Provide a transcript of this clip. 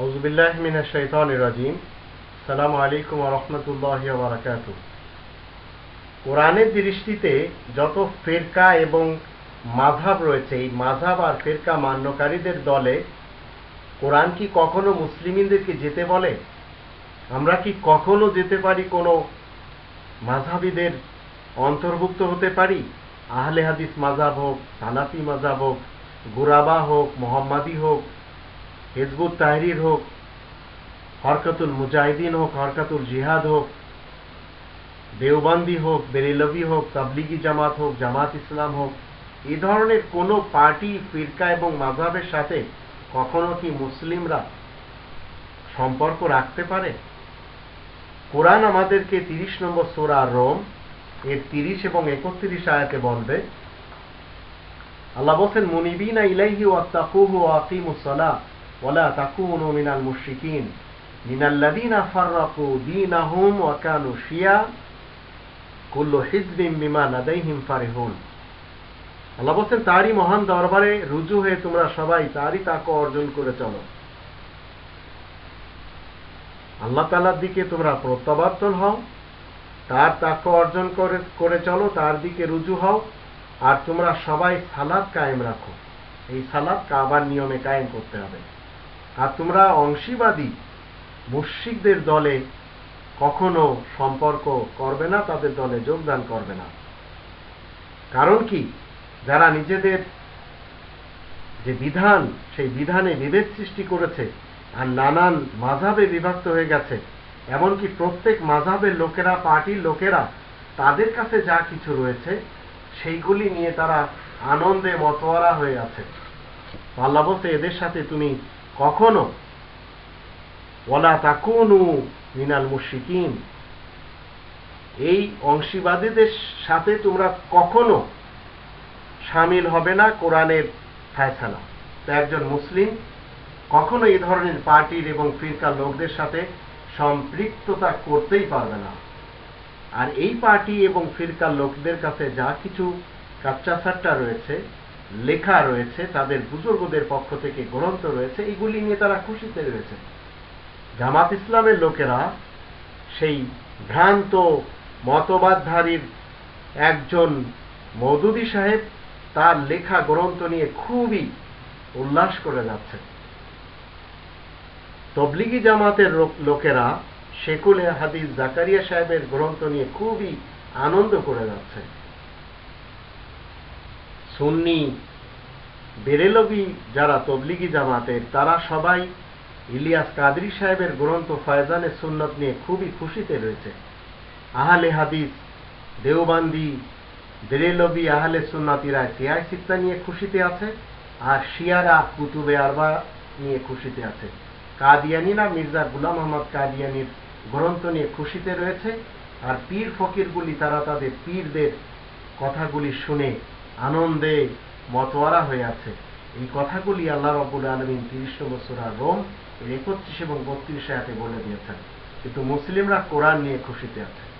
আউজুবিল্লাহ মিনাশ শাইতানির রাজিম। সালামু আলাইকুম রাহমাতুল্লাহি ওয়া বারাকাতুহু। কোরআনের দৃষ্টিতে যত ফেরকা এবং মাযহাব রয়েছে, এই মাযহাব আর ফেরকা মান্যকারীদের দলে কোরআন কি কখনো মুসলিমিনদেরকে যেতে বলে? আমরা কি কখনো যেতে পারি কোনো মাঝহাবিদের অন্তর্ভুক্ত হতে পারি? আহলে হাদিস মাজাব হোক, সালাফি মাজাব হোক, গুরাবা হোক, মোহাম্মদী হোক হেজবুত তাহরির হোক, হরকতুল মুজাহিদিন হোক, হরকতুল জিহাদ হোক, দেওবন্দি হোক বেরেলভি হোক, তাবলিগি জামাত হোক, জামাত ইসলাম হোক এই ধরনের কোনো পার্টি, ফিরকা এবং মাঝহাবের সাথে কখনো কি মুসলিমরা সম্পর্ক রাখতে পারে? কোরআন আমাদেরকে তিরিশ নম্বর সোরা রোম এর তিরিশ এবং একত্রিশ আয়াতে বলবে, আল্লাহ বলছেন, মুনিবিনা ইলাইহি ওয়াত্তাকুহু ওয়া আকিমুস সালাহ আল্লাহ বলছেন, তারই মহান দরবারে রুজু হয়ে তোমরা সবাই তারই তাকে অর্জন করে চলো। আল্লাহ তালার দিকে তোমরা প্রত্যাবর্তন হও, তার তাকে অর্জন করে করে চলো, তার দিকে রুজু হও, আর তোমরা সবাই সালাদ কায়েম রাখো। এই সালাদ কাবার নিয়মে কায়েম করতে হবে। আর তোমরা অংশীবাদী মুশিকদের দলে কখনো সম্পর্ক করবে না, তাদের দলে যোগদান করবে না। কারণ কি? যারা নিজেদের যে বিধান, সেই বিধানে বিভেদ সৃষ্টি করেছে আর নানান মাঝাবে বিভক্ত হয়ে গেছে, এমনকি প্রত্যেক মাঝাবের লোকেরা, পার্টির লোকেরা তাদের কাছে যা কিছু রয়েছে, সেইগুলি নিয়ে তারা আনন্দে মতোয়ারা হয়ে আছে। আল্লাহ বলতে এদের সাথে তুমি কখনো? ওলা তাকুনু মিনাল মুশিকিন এই অংশীবাদীদের সাথে তোমরা কখনো সামিল হবে না কোরআনের ফায়সালা। তো একজন মুসলিম কখনো এই ধরনের পার্টির এবং ফিরকার লোকদের সাথে সম্পৃক্ততা করতেই পারবে না। আর এই পার্টি এবং ফিরকার লোকদের কাছে যা কিছু কাচ্চা সাট্টা রয়েছে লেখা রয়েছে, তাদের বুজুর্গদের পক্ষ থেকে গ্রন্থ রয়েছে, এগুলি নিয়ে তারা খুশিতে রয়েছে। জামাত ইসলামের লোকেরা সেই ভ্রান্ত মতবাদধারীর একজন মৌদুদি সাহেব তার লেখা গ্রন্থ নিয়ে খুবই উল্লাস করে যাচ্ছে। তবলিগি জামাতের লোকেরা শেকুলে হাদিস জাকারিয়া সাহেবের গ্রন্থ নিয়ে খুবই আনন্দ করে যাচ্ছে। সুন্নি বেরেলবি যারা তবলিগি জামাতের, তারা সবাই ইলিয়াস কাদরি সাহেবের গ্রন্থ ফয়জানে সুন্নত নিয়ে খুবই খুশিতে রয়েছে। আহলে হাদিস, দেওবান্দি বেরেলবি আহলে সুন্নাতিরা সিয়াই সিত্তা নিয়ে খুশিতে আছে আর শিয়ারা কুতুবে আরবা নিয়ে খুশিতে আছে। কাদিয়ানিরা মির্জা গুলাম আহমদ কাদিয়ানির গ্রন্থ নিয়ে খুশিতে রয়েছে আর পীর ফকিরগুলি তারা তাদের পীরদের কথাগুলি শুনে আনন্দে মতোয়ারা হয়ে আছে। এই কথাগুলি আল্লাহ রবুল আলমিন তিরিশ বছর রোম একত্রিশ এবং বত্রিশ আয়াতে বলে দিয়েছেন। কিন্তু মুসলিমরা কোরআন নিয়ে খুশিতে আছে।